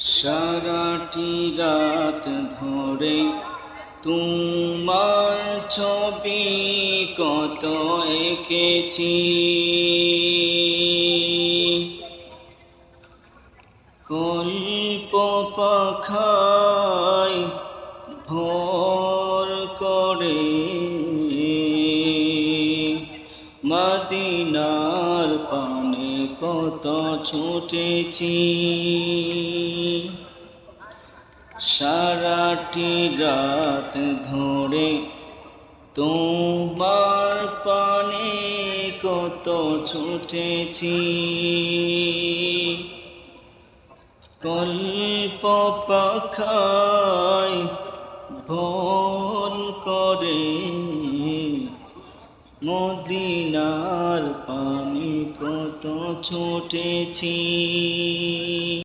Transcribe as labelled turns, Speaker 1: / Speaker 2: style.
Speaker 1: সারাটি রাত ধরে তোমার ছবি কত এঁকেছি। কল্প পাখায় ভর করে মদিনার পানে কত ছুটেছি। সারাটি রাত ধরে তোমার পানে কত ছুটেছি। কল্প পাখায় ভন করে মদিনার পানি কত ছুটেছি।